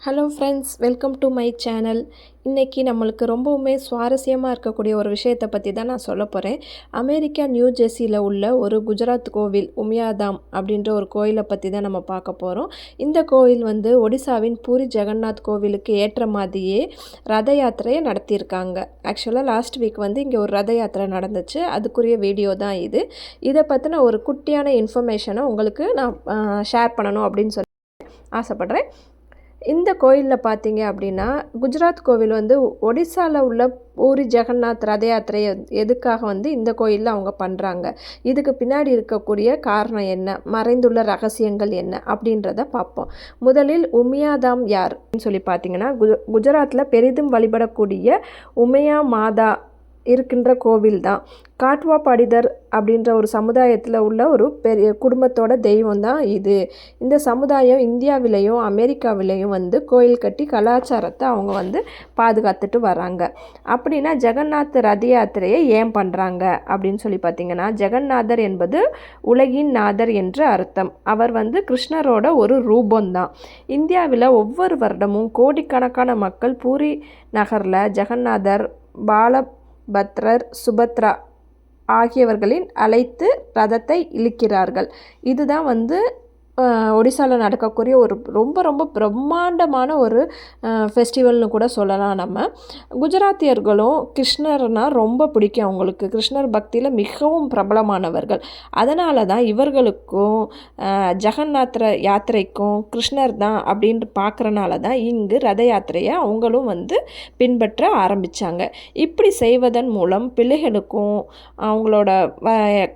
Hello friends welcome to my channel இன்றைக்கி நம்மளுக்கு ரொம்பவுமே சுவாரஸ்யமாக இருக்கக்கூடிய ஒரு விஷயத்தை பற்றி தான் நான் சொல்ல போகிறேன் அமெரிக்கா நியூ ஜெர்சியில் உள்ள ஒரு குஜராத் கோவில் உமியாதாம் அப்படின்ற ஒரு கோயிலை பற்றி தான் நம்ம பார்க்க போகிறோம் இந்த கோயில் வந்து ஒடிசாவின் பூரி ஜெகநாத் கோவிலுக்கு ஏற்ற மாதிரியே ரத யாத்திரையை நடத்தியிருக்காங்க. ஆக்சுவலாக லாஸ்ட் வீக் வந்து இங்கே ஒரு ரத யாத்திரை நடந்துச்சு. அதுக்குரிய வீடியோ தான் இது. இதை பற்றின ஒரு குட்டியான இன்ஃபர்மேஷனை உங்களுக்கு நான் ஷேர் பண்ணணும் அப்படின்னு சொல்லி ஆசைப்பட்றேன். இந்த கோயிலில் பார்த்தீங்க அப்படின்னா குஜராத் கோவில் வந்து ஒடிசாவில் உள்ள பூரி ஜெகநாத் ரத யாத்திரையை எதுக்காக வந்து இந்த கோயிலில் அவங்க பண்ணுறாங்க இதுக்கு பின்னாடி இருக்கக்கூடிய காரணம் என்ன? மறைந்துள்ள ரகசியங்கள் என்ன? அப்படின்றத பார்ப்போம் முதலில் உமியாதாம் யார்? சொல்லி பார்த்தீங்கன்னா குஜ குஜராத்தில் பெரிதும் வழிபடக்கூடிய உமையா மாதா இருக்கின்ற கோவில் தான். காட்வா படிதர் அப்படின்ற ஒரு சமுதாயத்தில் உள்ள ஒரு பெரிய குடும்பத்தோட தெய்வம் தான் இது. இந்த சமுதாயம் இந்தியாவிலையும் அமெரிக்காவிலையும் வந்து கோயில் கட்டி கலாச்சாரத்தை அவங்க வந்து பாதுகாத்துட்டு வராங்க அப்படின்னா ஜெகநாத் ரத யாத்திரையை ஏன் பண்ணுறாங்க அப்படின்னு சொல்லி பார்த்தீங்கன்னா ஜெகநாதர் என்பது உலகின் நாதர் என்று அர்த்தம். அவர் வந்து கிருஷ்ணரோட ஒரு ரூபந்தான் இந்தியாவில் ஒவ்வொரு வருடமும் கோடிக்கணக்கான மக்கள் பூரி நகரில் ஜெகநாதர் பால பத்ரர் சுபத்ரா ஆகியவர்களின் அழைத்து ரதத்தை இழுக்கிறார்கள். இதுதான் வந்து ஒடிசாவில் நடக்கக்கூடிய ஒரு ரொம்ப ரொம்ப பிரம்மாண்டமான ஒரு ஃபெஸ்டிவல்னு கூட சொல்லலாம் நம்ம. குஜராத்தியர்களும் கிருஷ்ணர்னால் ரொம்ப பிடிக்கும் அவங்களுக்கு. கிருஷ்ணர் பக்தியில் மிகவும் பிரபலமானவர்கள். அதனால தான் இவர்களுக்கும் ஜெகநாத்ர யாத்திரைக்கும் கிருஷ்ணர் தான் அப்படின்ட்டு பார்க்குறனால தான் இங்கு ரத யாத்திரையை அவங்களும் வந்து பின்பற்ற ஆரம்பித்தாங்க இப்படி செய்வதன் மூலம் பிள்ளைகளுக்கும் அவங்களோட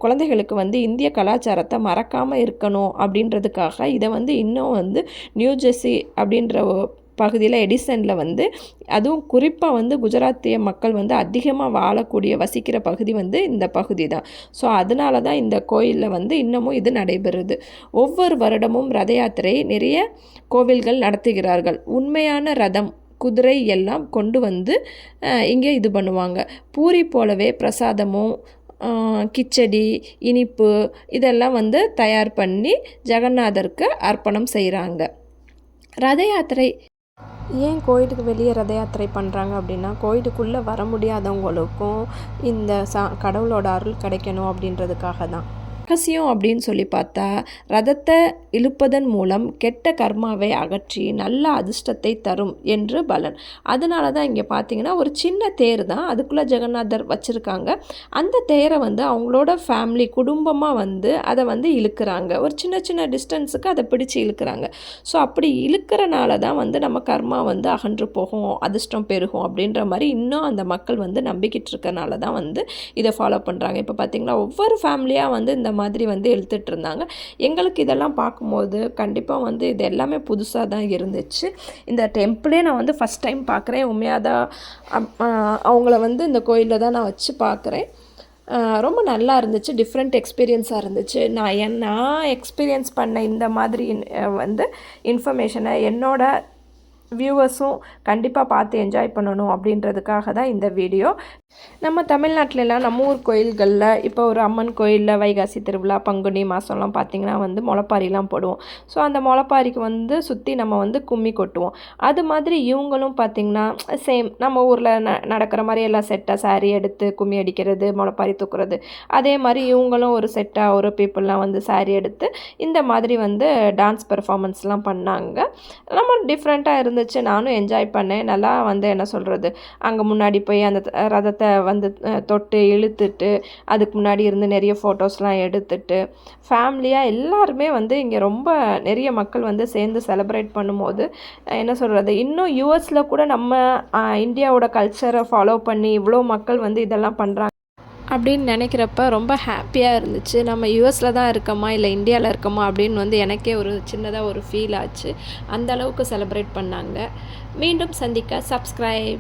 குழந்தைகளுக்கு வந்து இந்திய கலாச்சாரத்தை மறக்காமல் இருக்கணும் அப்படின்றது பண்ணுறதுக்காக இதை வந்து இன்னும் வந்து நியூ ஜெர்சி அப்படின்ற பகுதியில் எடிசனில் வந்து அதுவும் குறிப்பாக வந்து குஜராத்திய மக்கள் வந்து அதிகமாக வாழக்கூடிய வசிக்கிற பகுதி வந்து இந்த பகுதி தான் ஸோ அதனால தான் இந்த கோயிலில் வந்து இன்னமும் இது நடைபெறுது. ஒவ்வொரு வருடமும் ரத யாத்திரை நிறைய கோவில்கள் நடத்துகிறார்கள். உண்மையான ரதம் குதிரை எல்லாம் கொண்டு வந்து இங்கே இது பண்ணுவாங்க. பூரி போலவே பிரசாதமும் கிச்சடி இனிப்பு இதெல்லாம் வந்து தயார் பண்ணி ஜெகநாதருக்கு அர்ப்பணம் செய்கிறாங்க ரத யாத்திரை. ஏன் கோயிலுக்கு வெளியே ரத யாத்திரை பண்ணுறாங்க அப்படின்னா கோயிலுக்குள்ளே வர முடியாதவங்களுக்கும் இந்த சா கடவுளோட அருள் கிடைக்கணும் அப்படின்றதுக்காக தான். ரகசியம் அப்படின்னு சொல்லி பார்த்தா ரதத்தை இழுப்பதன் மூலம் கெட்ட கர்மாவை அகற்றி நல்ல அதிர்ஷ்டத்தை தரும் என்று பலன். அதனால தான் இங்கே பார்த்தீங்கன்னா ஒரு சின்ன தேர் தான் அதுக்குள்ளே ஜெகநாதர் வச்சுருக்காங்க. அந்த தேரை வந்து அவங்களோட ஃபேமிலி குடும்பமாக வந்து அதை வந்து இழுக்கிறாங்க. ஒரு சின்ன சின்ன டிஸ்டன்ஸுக்கு அதை பிடிச்சி இழுக்கிறாங்க. ஸோ அப்படி இழுக்கிறனால தான் வந்து நம்ம கர்மா வந்து அகன்று போகும் அதிர்ஷ்டம் பெருகும் அப்படின்ற மாதிரி இன்னும் அந்த மக்கள் வந்து நம்பிக்கிட்டு இருக்கனால தான் வந்து இதை ஃபாலோ பண்ணுறாங்க இப்போ பார்த்திங்கன்னா ஒவ்வொரு ஃபேமிலியாக வந்து இந்த மாதிரி வந்து எழுத்துட்டு இருந்தாங்க எங்களுக்கு இதெல்லாம் பார்க்கும்போது கண்டிப்பாக வந்து இது எல்லாமே புதுசாக தான் இருந்துச்சு. இந்த டெம்பிளே நான் வந்து ஃபஸ்ட் டைம் பார்க்குறேன். உண்மையாக தான் அவங்கள வந்து இந்த கோயிலில் தான் நான் வச்சு பார்க்குறேன். ரொம்ப நல்லா இருந்துச்சு. டிஃப்ரெண்ட் எக்ஸ்பீரியன்ஸாக இருந்துச்சு. நான் என் நான் எக்ஸ்பீரியன்ஸ் பண்ண இந்த மாதிரி வந்து இன்ஃபர்மேஷனை என்னோட வியூவர்ஸும் கண்டிப்பாக பார்த்து என்ஜாய் பண்ணணும் அப்படின்றதுக்காக தான் இந்த வீடியோ நம்ம தமிழ்நாட்டிலலாம் நம்ம ஊர் கோயில்களில் இப்போ ஒரு அம்மன் கோயிலில் வைகாசி திருவிழா பங்குனி மாதம்லாம் பார்த்திங்கன்னா வந்து முளப்பாரிலாம் போடுவோம். ஸோ அந்த முளப்பாரிக்கு வந்து சுற்றி நம்ம வந்து கும்மி கொட்டுவோம். அது மாதிரி இவங்களும் பார்த்திங்கன்னா சேம் நம்ம ஊரில் ந நடக்கிற மாதிரி எல்லாம் செட்டாக சாரீ எடுத்து கும்மி அடிக்கிறது முளப்பாரி தூக்குறது. அதே மாதிரி இவங்களும் ஒரு செட்டாக ஒரு பீப்புளெலாம் வந்து சாரீ எடுத்து இந்த மாதிரி வந்து டான்ஸ் பெர்ஃபார்மன்ஸ்லாம் பண்ணாங்க. நம்ம டிஃப்ரெண்ட்டாக இருந்து வச்சு நானும் என்ஜாய் பண்ணேன். நல்லா வந்து என்ன சொல்கிறது அங்கே முன்னாடி போய் அந்த ரதத்தை வந்து தொட்டு இழுத்துட்டு அதுக்கு முன்னாடி இருந்து நிறைய ஃபோட்டோஸ்லாம் எடுத்துட்டு ஃபேமிலியாக எல்லாருமே வந்து இங்கே ரொம்ப நிறைய மக்கள் வந்து சேர்ந்து செலிப்ரேட் பண்ணும்போது என்ன சொல்கிறது இன்னும் யூஎஸில் கூட நம்ம இந்தியாவோட கல்ச்சரை ஃபாலோ பண்ணி இவ்வளோ மக்கள் வந்து இதெல்லாம் பண்ணுறாங்க அப்படின்னு நினைக்கிறப்ப ரொம்ப ஹாப்பியாக இருந்துச்சு. நம்ம யூஎஸில் தான் இருக்கோமா? இல்லை இந்தியாவில் இருக்கோமா? அப்படின்னு வந்து எனக்கே ஒரு சின்னதாக ஒரு ஃபீல் ஆச்சு. அந்த அளவுக்கு செலிப்ரேட் பண்ணாங்க. மீண்டும் சந்திக்க. சப்ஸ்கிரைப்